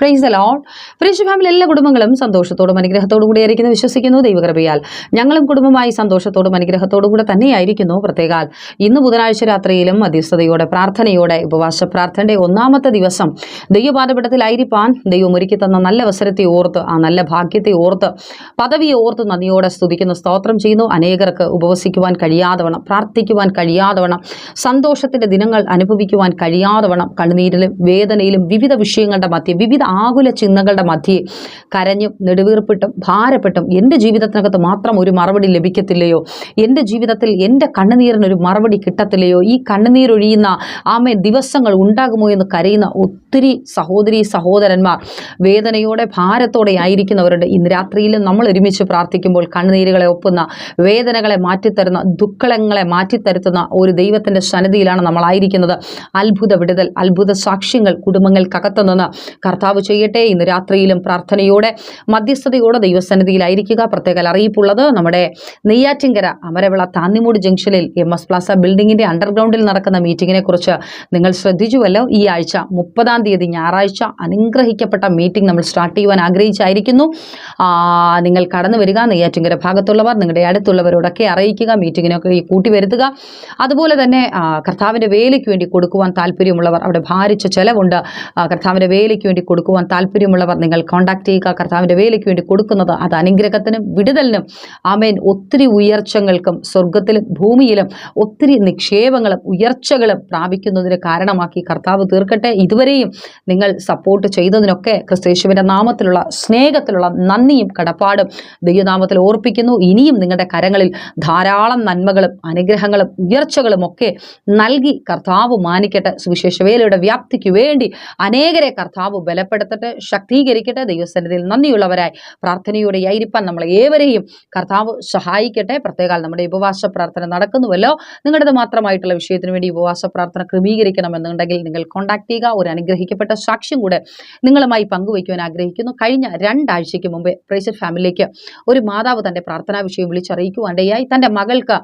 Price alone fresh family എല്ലാ കുടുംബങ്ങളും സന്തോഷത്തോടും അനുഗ്രഹത്തോടും കൂടി ആയിരിക്കുന്നു. വിശ്വസിക്കുന്നു. ദൈവകൃപയാൽ ഞങ്ങളും കുടുംബമായി സന്തോഷത്തോടും അനുഗ്രഹത്തോടും കൂടെ തന്നെയായിരിക്കുന്നു. പ്രത്യേകാൽ ഇന്ന് ബുധനാഴ്ച രാത്രിയിലും മധ്യസ്ഥതയോടെ പ്രാർത്ഥനയോടെ ഉപവാസ പ്രാർത്ഥനയുടെ ഒന്നാമത്തെ ദിവസം ദൈവപാദപീഠത്തിലായിരിക്കാൻ ദൈവം ഒരുക്കി തന്ന നല്ല അവസരത്തെ ഓർത്ത് ആ നല്ല ഭാഗ്യത്തെ ഓർത്ത് പദവിയെ ഓർത്ത് നന്ദിയോടെ സ്തുതിക്കുന്ന. സ്തോത്രം ചെയ്യുന്നു. അനേകർക്ക് ഉപവസിക്കുവാൻ കഴിയാതെ വണ്ണം പ്രാർത്ഥിക്കുവാൻ കഴിയാതെ വണ്ണം സന്തോഷത്തിന്റെ ദിനങ്ങൾ അനുഭവിക്കുവാൻ കഴിയാതെ വണ്ണം കണ്ണുനീരിലും വേദനയിലും വിവിധ വിഷയങ്ങളുടെ മധ്യ വിവിധ ആകുല ചിന്തകളുടെ മധ്യേ കരഞ്ഞും നെടുവീർപ്പിട്ടും ഭാരപ്പെട്ടും എന്റെ ജീവിതത്തിനകത്ത് മാത്രം ഒരു മറുപടി ലഭിക്കത്തില്ലയോ? എന്റെ ജീവിതത്തിൽ എന്റെ കണ്ണുനീരിന് ഒരു മറുപടി കിട്ടത്തില്ലയോ? ഈ കണ്ണുനീരൊഴിയുന്ന ആമേ ദിവസങ്ങൾ ഉണ്ടാകുമോ എന്ന് കരയുന്ന ഒത്തിരി സഹോദരി സഹോദരന്മാർ വേദനയോടെ ഭാരത്തോടെ ആയിരിക്കുന്നവരുണ്ട്. ഇന്ന് രാത്രിയിലും നമ്മൾ ഒരുമിച്ച് പ്രാർത്ഥിക്കുമ്പോൾ കണ്ണുനീരുകളെ ഒപ്പുന്ന വേദനകളെ മാറ്റിത്തരുന്ന ദുഃഖങ്ങളെ മാറ്റിത്തരുത്തുന്ന ഒരു ദൈവത്തിന്റെ സന്നിധിയിലാണ് നമ്മളായിരിക്കുന്നത്. അത്ഭുത വിടുതൽ അത്ഭുത സാക്ഷ്യങ്ങൾ കുടുംബങ്ങൾക്കകത്തു നിന്ന് കർത്താവ് ചെയ്യട്ടെ. ഇന്ന് രാത്രിയിലും പ്രാർത്ഥനയോടെ മധ്യസ്ഥതയോടെ ദൈവസന്നിധിയിലായിരിക്കുക. പ്രത്യേക അറിയിപ്പുള്ളത് നമ്മുടെ നെയ്യാറ്റിങ്കര അമരവിള താന്നിമൂട് ജംഗ്ഷനിൽ എം എസ് പ്ലാസ ബിൽഡിങ്ങിന്റെ അണ്ടർഗ്രൗണ്ടിൽ നടക്കുന്ന മീറ്റിങ്ങിനെ കുറിച്ച് നിങ്ങൾ ശ്രദ്ധിച്ചുവല്ലോ. ഈ ആഴ്ച മുപ്പതാം തീയതി ഞായറാഴ്ച അനുഗ്രഹിക്കപ്പെട്ട മീറ്റിംഗ് നമ്മൾ സ്റ്റാർട്ട് ചെയ്യുവാൻ ആഗ്രഹിച്ചായിരിക്കുന്നു. നിങ്ങൾ കടന്നു വരിക. നെയ്യാറ്റിങ്കര ഭാഗത്തുള്ളവർ നിങ്ങളുടെ അടുത്തുള്ളവരോടൊക്കെ അറിയിക്കുക. മീറ്റിങ്ങിനൊക്കെ കൂട്ടി വരുത്തുക. അതുപോലെ തന്നെ കർത്താവിന്റെ വേലയ്ക്ക് വേണ്ടി കൊടുക്കുവാൻ താല്പര്യമുള്ളവർ അവിടെ ഭാരിച്ച ചെലവുണ്ട്. കർത്താവിന്റെ വേലയ്ക്ക് വേണ്ടി കൊടുക്കുവാൻ താല്പര്യമുള്ളവർ നിങ്ങൾ കോൺടാക്ട് ചെയ്യുക. കർത്താവിന്റെ വേലയ്ക്ക് വേണ്ടി കൊടുക്കുന്നത് അത് അനുഗ്രഹത്തിനും വിടുതലിനും. ആമേൻ. ഒത്തിരി ഉയർച്ചകൾക്കും സ്വർഗത്തിലും ഭൂമിയിലും ഒത്തിരി നിക്ഷേപങ്ങളും ഉയർച്ചകളും പ്രാപിക്കുന്നതിന് കാരണമാക്കി കർത്താവ് തീർക്കട്ടെ. ഇതുവരെയും നിങ്ങൾ സപ്പോർട്ട് ചെയ്തതിനൊക്കെ ക്രിസ്തേശുവിന്റെ നാമത്തിലുള്ള സ്നേഹത്തിലുള്ള നന്ദിയും കടപ്പാടും ദൈവനാമത്തിൽ ഓർപ്പിക്കുന്നു. ഇനിയും നിങ്ങളുടെ കരങ്ങളിൽ ധാരാളം നന്മകളും അനുഗ്രഹങ്ങളും ഉയർച്ചകളും ഒക്കെ നൽകി കർത്താവ് മാനിക്കട്ടെ. സുവിശേഷ വേലയുടെ വ്യാപ്തിക്ക് വേണ്ടി അനേകരെ കർത്താവ് ബലപ്പെടുത്തട്ടെ ശക്തീകരിക്കട്ടെ ദൈവസന്നിധിയിൽ നന്ദിയുള്ളവരായി പ്രാർത്ഥനയോടെ ആയിരിക്കാൻ നമ്മൾ ഏവരെയും കർത്താവ് സഹായിക്കട്ടെ. പ്രത്യേകാൽ നമ്മുടെ ഉപവാസ പ്രാർത്ഥന നടക്കുന്നുവല്ലോ. നിങ്ങളുടേത് മാത്രമായിട്ടുള്ള വിഷയത്തിന് വേണ്ടി ഉപവാസ പ്രാർത്ഥന ക്രമീകരിക്കണമെന്നുണ്ടെങ്കിൽ നിങ്ങൾ കോൺടാക്ട് ചെയ്യുക. ഒരു അനുഗ്രഹിക്കപ്പെട്ട സാക്ഷ്യം കൂടെ നിങ്ങളുമായി പങ്കുവയ്ക്കുവാൻ ആഗ്രഹിക്കുന്നു. കഴിഞ്ഞ രണ്ടാഴ്ചയ്ക്ക് മുമ്പേ പ്രേസർ ഫാമിലിക്ക് ഒരു മാതാവ് തന്റെ പ്രാർത്ഥനാ വിഷയം വിളിച്ചറിയിക്കുവാനിടയായി തന്റെ മകൾക്ക്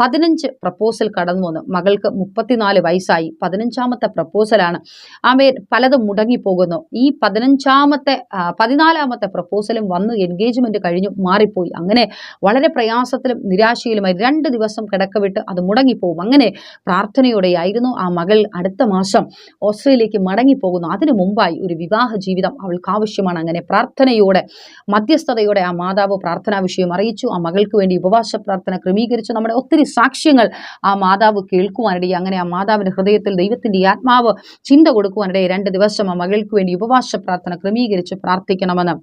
പതിനഞ്ച് പ്രപ്പോസൽ കടന്നു വന്നു. മകൾക്ക് മുപ്പത്തിനാല് വയസ്സായി. പതിനഞ്ചാമത്തെ പ്രപ്പോസലാണ്. ആമേ പലതും മുടങ്ങിപ്പോകുന്നു. ഈ പതിനഞ്ചാമത്തെ പതിനാലാമത്തെ പ്രപ്പോസലും വന്ന് എൻഗേജ്മെന്റ് കഴിഞ്ഞു മാറിപ്പോയി. അങ്ങനെ വളരെ പ്രയാസത്തിലും നിരാശയിലുമായി രണ്ട് ദിവസം കിടക്ക വിട്ട് അത് മുടങ്ങിപ്പോകും അങ്ങനെ പ്രാർത്ഥനയോടെയായിരുന്നു ആ മകൾ അടുത്ത മാസം ഓസ്ട്രേലിയക്ക് മടങ്ങിപ്പോകുന്നു അതിനു മുമ്പായി ഒരു വിവാഹ ജീവിതം അവൾക്ക് ആവശ്യമാണ് അങ്ങനെ പ്രാർത്ഥനയോടെ മധ്യസ്ഥതയോടെ ആ മാതാവ് പ്രാർത്ഥനാ വിഷയം അറിയിച്ചു. ആ മകൾക്ക് വേണ്ടി ഉപവാസ പ്രാർത്ഥന ക്രമീകരിച്ചു നമ്മുടെ ഒത്തിരി സാക്ഷ്യങ്ങൾ ആ മാതാവ് കേൾക്കുവാനിടയിൽ അങ്ങനെ ആ മാതാവിന്റെ ഹൃദയത്തിൽ ദൈവത്തിന്റെ ആത്മാവ് ചിന്ത കൊടുക്കുവാനിടയിൽ രണ്ട് ദിവസം ആ മകൾക്ക് വേണ്ടി ഉപവാസ പ്രാർത്ഥന ക്രമീകരിച്ച് പ്രാർത്ഥിക്കണമെന്ന്.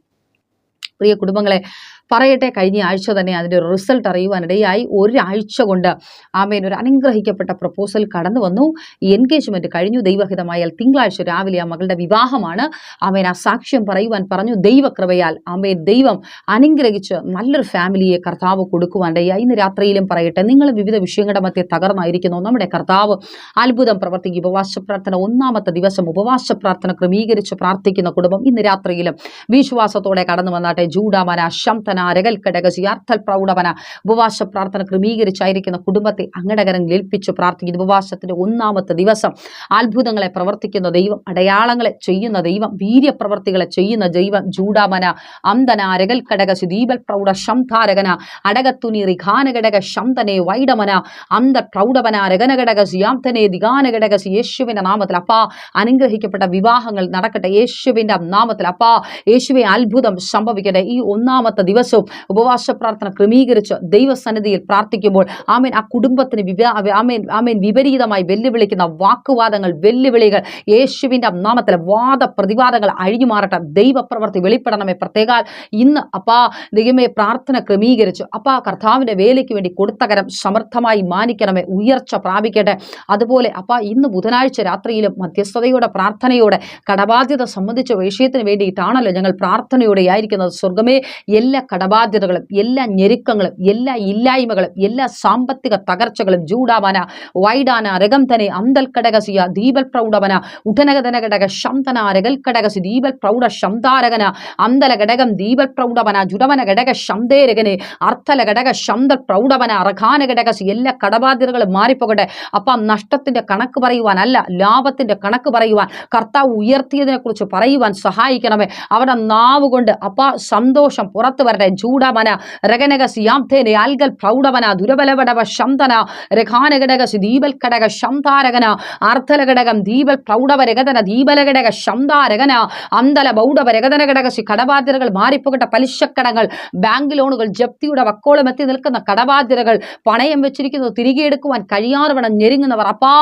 പ്രിയ കുടുംബങ്ങളെ പറയട്ടെ കഴിഞ്ഞ ആഴ്ച തന്നെ അതിന്റെ റിസൾട്ട് അറിയുവാനിടയായി. ഒരാഴ്ച കൊണ്ട് ആമേൻ ഒരു അനുഗ്രഹിക്കപ്പെട്ട പ്രപ്പോസൽ കടന്നു വന്നു. ഈ എൻഗേജ്മെന്റ് കഴിഞ്ഞു. ദൈവഹിതമായാൽ തിങ്കളാഴ്ച രാവിലെ ആ മകളുടെ വിവാഹമാണ്. ആമേൻ ആ സാക്ഷ്യം പറയുവാൻ പറഞ്ഞു. ദൈവകൃപയാൽ ആമേൻ ദൈവം അനുഗ്രഹിച്ച് നല്ലൊരു ഫാമിലിയെ കർത്താവ് കൊടുക്കുവാനിടയായി. ഇന്ന് രാത്രിയിലും പറയട്ടെ നിങ്ങൾ വിവിധ വിഷയങ്ങളുടെ മധ്യേ തകർന്നായിരിക്കുന്നു. നമ്മുടെ കർത്താവ് അത്ഭുതം പ്രവർത്തിക്കും. ഉപവാസ പ്രാർത്ഥന ഒന്നാമത്തെ ദിവസം ഉപവാസ പ്രാർത്ഥന ക്രമീകരിച്ച് പ്രാർത്ഥിക്കുന്ന കുടുംബം ഇന്ന് രാത്രിയിലും വിശ്വാസത്തോടെ കടന്നു വന്നാട്ടെ. ജൂഡാമന ശംതന രകൽ കടകസി അർത്ഥൽ പ്രൗഢവന ഉപവാസ പ്രാർത്ഥന ക്രമീകരിച്ചായിരിക്കുന്ന കുടുംബത്തെ അങ്ങടകരങ്ങളിൽ ഏൽപ്പിച്ചു പ്രാർത്ഥിക്കുന്നു. ഉപവാസത്തിന്റെ ഒന്നാമത്തെ ദിവസം അത്ഭുതങ്ങളെ പ്രവർത്തിക്കുന്ന ദൈവം അടയാളങ്ങളെ ചെയ്യുന്ന ദൈവം വീര്യപ്രവർത്തികളെ ചെയ്യുന്ന ദൈവം ജൂഡാമന അന്തന അരകൽ കടകസി ദീപൽ പ്രൗഢ ശംധാരകന അടകത്തുനി റിഘാനഘടക ശംതനെ വൈഡമന അന്ത പ്രൗഢവന രഗനഘടകസി യാംതനെ ദിഗാനഘടകസി യേശുവിന്റെ നാമത്തിൽ അപ്പാ അനുഗ്രഹിക്കപ്പെട്ട വിവാഹങ്ങൾ നടക്കട്ടെ. യേശുവിന്റെ നാമത്തിൽ അപ്പാ യേശുവെ അത്ഭുതം സംഭവിക്കട്ടെ. ഈ ഒന്നാമത്തെ ദിവസവും ഉപവാസ പ്രാർത്ഥന ക്രമീകരിച്ച് ദൈവസന്നിധിയിൽ പ്രാർത്ഥിക്കുമ്പോൾ ആമേൻ ആ കുടുംബത്തിന് വിവാ ആമേൻ ആമേൻ വിപരീതമായി വെല്ലുവിളിക്കുന്ന വാക്കുവാദങ്ങൾ വെല്ലുവിളികൾ യേശുവിന്റെ നാമത്തിലെ വാദ പ്രതിവാദങ്ങൾ അഴിഞ്ഞു മാറട്ടെ. ദൈവപ്രവർത്തി വെളിപ്പെടണമേ പ്രത്യേകാൽ. ഇന്ന് അപ്പാ ദൈവമേ പ്രാർത്ഥന ക്രമീകരിച്ചു അപ്പാ കർത്താവിന്റെ വേലയ്ക്ക് വേണ്ടി കൊടുത്തകരം സമർത്ഥമായി മാനിക്കണമേ ഉയർച്ച പ്രാപിക്കട്ടെ. അതുപോലെ അപ്പാ ഇന്ന് ബുധനാഴ്ച രാത്രിയിലും മധ്യസ്ഥതയോടെ പ്രാർത്ഥനയോടെ കടബാധ്യത സംബന്ധിച്ച വിഷയത്തിന് വേണ്ടിയിട്ടാണല്ലോ ഞങ്ങൾ പ്രാർത്ഥനയോടെ ആയിരിക്കുന്നത് സ്വർഗമേ എല്ലാ കടബാധ്യതകളും എല്ലാ ഞെരുക്കങ്ങളും എല്ലാ ഇല്ലായ്മകളും എല്ലാ സാമ്പത്തിക തകർച്ചകളും ജൂഡാവന വൈഡാന രഗംതനെ അന്തൽ കടകസിയ ദീപൽ പ്രൗഢവന ഉടനകതന ഘടക ശംതന രകൽ കടകസി ദീപൽ പ്രൗഢ ശംതാരകന അന്തല ഘടകം ദീപൽ പ്രൗഢവന ജുഡവന ഘടക ശംതേരകനെ അർത്ഥല ഘടക ശന്തൽ പ്രൗഢവന അറഖാന ഘടകസി എല്ലാ കടബാധ്യതകളും മാറിപ്പോകട്ടെ. അപ്പം നഷ്ടത്തിന്റെ കണക്ക് പറയുവാനല്ല ലാഭത്തിന്റെ കണക്ക് പറയുവാൻ കർത്താവ് ഉയർത്തിയതിനെ കുറിച്ച് പറയുവാൻ സഹായിക്കണമേ. അവിടെ നാവുകൊണ്ട് അപ്പ സന്തോഷം പുറത്തു വരട്ടെ. ജൂഡമന രഗനകസി യാംതേനെ അൽഗൽ പ്രൗഢവന ദുരബലവടവ ശന്തന രഘാനഘടകസി ദീപൽ ഘടക ശംതാരകന അർത്ഥലഘടകം ദീപൽ പ്രൗഢവ രഗതന ദീപലഘടക ശന്താരകന അന്തല ബൗഡവ രഗതന ഘടകസി കടബാധ്യതകൾ മാറിപ്പോകട്ട പലിശക്കടങ്ങൾ ബാങ്ക് ലോണുകൾ ജപ്തിയുടെ വക്കോളം എത്തി നിൽക്കുന്ന കടബാധ്യതകൾ പണയം വെച്ചിരിക്കുന്നത് തിരികെ എടുക്കുവാൻ കഴിയാതെ വണ്ണം ഞെരുങ്ങുന്നവർ. അപ്പാ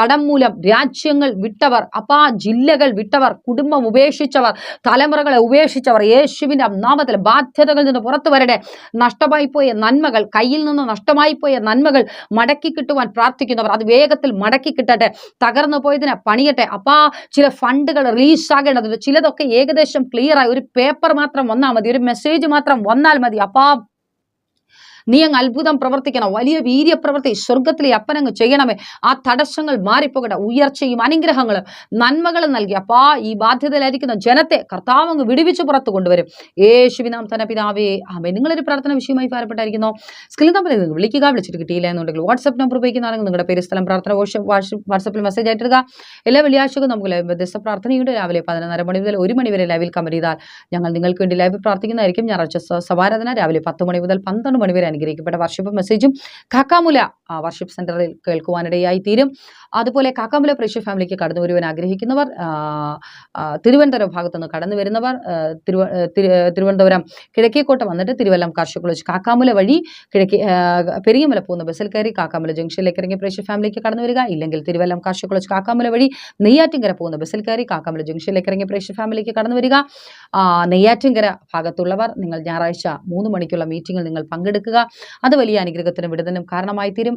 കടം മൂലം രാജ്യങ്ങൾ വിട്ടവർ അപ്പാ ജില്ലകൾ വിട്ടവർ കുടുംബം ഉപേക്ഷിച്ചവർ തലമുറകളെ ഉപേക്ഷിച്ചവർ യേശുവിന്റെ നാമത്തിൽ ബാധ്യതകളിൽ നിന്ന് പുറത്തു വരട്ടെ. നഷ്ടമായിപ്പോയ നന്മകൾ കയ്യിൽ നിന്ന് നഷ്ടമായിപ്പോയ നന്മകൾ മടക്കി കിട്ടുവാൻ പ്രാർത്ഥിക്കുന്നവർ അത് വേഗത്തിൽ മടക്കി കിട്ടട്ടെ. തകർന്നു പോയതിനെ പണിയട്ടെ. അപ്പാ ചില ഫണ്ടുകൾ റിലീസ് ആകേണ്ടതുണ്ട്. ചിലതൊക്കെ ഏകദേശം ക്ലിയർ ആയി. ഒരു പേപ്പർ മാത്രം വന്നാൽ മതി. ഒരു മെസ്സേജ് മാത്രം വന്നാൽ മതി. അപ്പാ നീ അങ്ങ് അത്ഭുതം പ്രവർത്തിക്കണം. വലിയ വീര്യപ്രവൃത്തി സ്വർഗത്തിലെ അപ്പനങ്ങ് ചെയ്യണമേ. ആ തടസ്സങ്ങൾ മാറിപ്പോകട്ടെ. ഉയർച്ചയും അനുഗ്രഹങ്ങളും നന്മകളും നൽകി. അപ്പാ ഈ ബാധ്യതയിലായിരിക്കുന്ന ജനത്തെ കർത്താവ് അങ്ങ് വിടുവിച്ച് പുറത്തു കൊണ്ടുവരും. യേശുവിനാം തന്നെ പിതാവേ. ആമേ നിങ്ങളൊരു പ്രാർത്ഥന വിഷയമായി ഭാരപ്പെട്ടായിരിക്കുന്നു. സ്കിൽ നമ്പറിൽ നിങ്ങൾ വിളിക്കുക. വിളിച്ചിട്ട് കിട്ടിയില്ല എന്നുണ്ടെങ്കിൽ വാട്സപ്പ് നമ്പർ ഉപയോഗിക്കുന്നതാണെങ്കിൽ നിങ്ങളുടെ പേര് സ്ഥലം പ്രാർത്ഥന വാട്സപ്പിൽ മെസ്സേജ് ആയിട്ടിടുക എല്ലാ വെള്ളിയാഴ്ചകളും നമുക്ക് ലൈവ് വ്യത്യസ്ത പ്രാർത്ഥനയുണ്ട്. രാവിലെ പതിനൊന്നര മണി മുതൽ ഒരു മണി വരെ ലൈവിൽ കമ്പനി ചെയ്താൽ ഞങ്ങൾ നിങ്ങൾക്ക് വേണ്ടി ലൈവ് പ്രാർത്ഥിക്കുന്നതായിരിക്കും. ഞായറാഴ്ച സവാരാധന രാവിലെ പത്ത് മണി മുതൽ പന്ത്രണ്ട് മണി വരെ അനുഗ്രഹിക്കപ്പെട്ട വർഷിപ്പ് മെസ്സേജും കാക്കാമുല വർഷിപ്പ് സെന്ററിൽ കേൾക്കുവാനിടയായി തീരും അതുപോലെ കാക്കാമുല പ്രേക്ഷ ഫാമിലിക്ക് കടന്നു വരുവാൻ ആഗ്രഹിക്കുന്നവർ തിരുവനന്തപുരം ഭാഗത്തു നിന്ന് കടന്നു വരുന്നവർ തിരുവ തിരുവനന്തപുരം കിഴക്കേക്കോട്ട വന്നിട്ട് തിരുവല്ലം കാർഷിക കോളേജ് കാക്കാമുല വഴി കിഴക്കേ പെരിയമല പോകുന്ന ബസ്സിൽ കയറി കാക്കാമുല ജംഗ്ഷനിലേക്ക് ഇറങ്ങി പ്രേക്ഷ ഫാമിലിക്ക് കടന്നു വരിക. ഇല്ലെങ്കിൽ തിരുവല്ലം കാർഷിക കോളേജ് കാക്കാമുല വഴി നെയ്യാറ്റിങ്കര പോകുന്ന ബസ്സിൽ കയറി കാക്കാമുല ജംഗ്ഷനിലേക്ക് ഇറങ്ങി പ്രേക്ഷ ഫാമിലിക്ക് കടന്നു വരിക. നെയ്യാറ്റിങ്കര ഭാഗത്തുള്ളവർ നിങ്ങൾ ഞായറാഴ്ച മൂന്ന് മണിക്കുള്ള മീറ്റിംഗിൽ നിങ്ങൾ പങ്കെടുക്കുക. അത് വലിയ അനുഗ്രഹത്തിനും വിടുതലും കാരണമായി തീരും